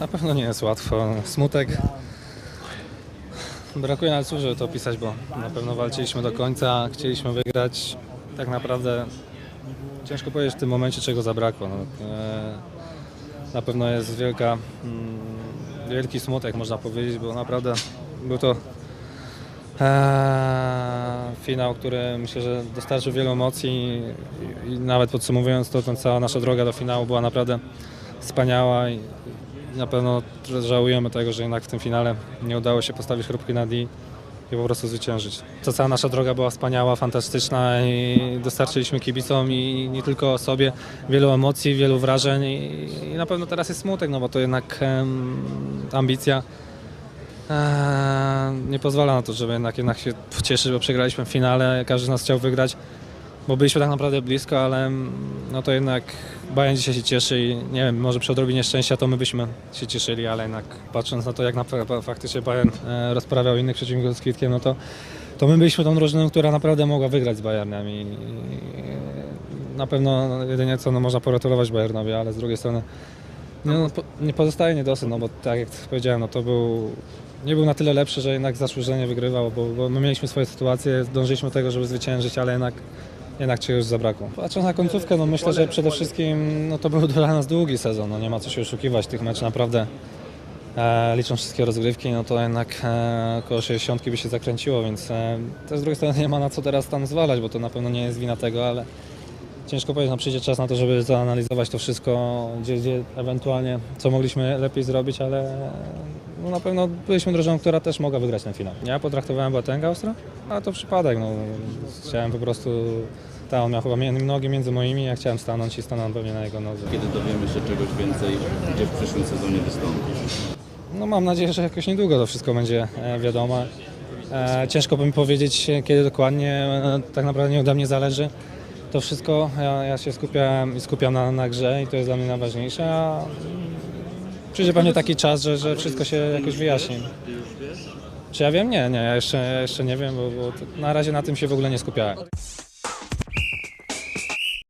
Na pewno nie jest łatwo. Smutek. Brakuje nawet słów, żeby to opisać, bo na pewno walczyliśmy do końca, chcieliśmy wygrać. Tak naprawdę ciężko powiedzieć w tym momencie, czego zabrakło. No, e, na pewno jest wielka, mm, wielki smutek, można powiedzieć, bo naprawdę był to e, finał, który myślę, że dostarczył wielu emocji i, nawet podsumowując to, cała nasza droga do finału była naprawdę wspaniała na pewno żałujemy tego, że jednak w tym finale nie udało się postawić chrupki na D i po prostu zwyciężyć. To cała nasza droga była wspaniała, fantastyczna i dostarczyliśmy kibicom i nie tylko sobie wielu emocji, wielu wrażeń i, i na pewno teraz jest smutek, no bo to jednak em, ambicja e, nie pozwala na to, żeby jednak, jednak się cieszyć, bo przegraliśmy w finale, każdy z nas chciał wygrać, bo byliśmy tak naprawdę blisko, ale mm, no to jednak Bayern dzisiaj się cieszy i nie wiem, może przy odrobinie szczęścia to my byśmy się cieszyli, ale jednak patrząc na to, jak naprawdę faktycznie Bayern e, rozprawiał innych przeciwników z Kwitkiem, no to, to my byliśmy tą drużyną, która naprawdę mogła wygrać z Bayernem i, i na pewno no, jedynie co no, można pogratulować Bayernowi, ale z drugiej strony no, po, nie pozostaje niedosyt, no bo tak jak powiedziałem, no to był nie był na tyle lepszy, że jednak zasłużenie wygrywał, bo, bo my mieliśmy swoje sytuacje, dążyliśmy do tego, żeby zwyciężyć, ale jednak jednak czegoś zabrakło. Patrząc na końcówkę, no myślę, że przede wszystkim no to był dla nas długi sezon, no nie ma co się oszukiwać, tych meczów naprawdę e, wszystkie rozgrywki, no to jednak e, około 60 by się zakręciło, więc e, też z drugiej strony nie ma na co teraz tam zwalać, bo to na pewno nie jest wina tego, ale ciężko powiedzieć, no przyjdzie czas na to, żeby zanalizować to wszystko, gdzie, gdzie ewentualnie co mogliśmy lepiej zrobić, ale no na pewno byliśmy drużyną, która też mogła wygrać ten finał. Ja potraktowałem Boateng'a ostro, ale to przypadek, no chciałem po prostu, ta on miał chyba nogi między moimi, ja chciałem stanąć i stanąłem pewnie na jego nodze. Kiedy dowiemy się czegoś więcej, gdzie w przyszłym sezonie wystąpisz? No mam nadzieję, że jakoś niedługo to wszystko będzie e, wiadomo. E, ciężko by mi powiedzieć, kiedy dokładnie, e, tak naprawdę nie ode mnie zależy. To wszystko, ja, ja się skupiam, i skupiam na, na grze i to jest dla mnie najważniejsze, a przyjdzie pewnie taki czas, że, że wszystko się jakoś wyjaśni. Czy ja wiem? Nie, nie, ja jeszcze, jeszcze nie wiem, bo, bo na razie na tym się w ogóle nie skupiałem.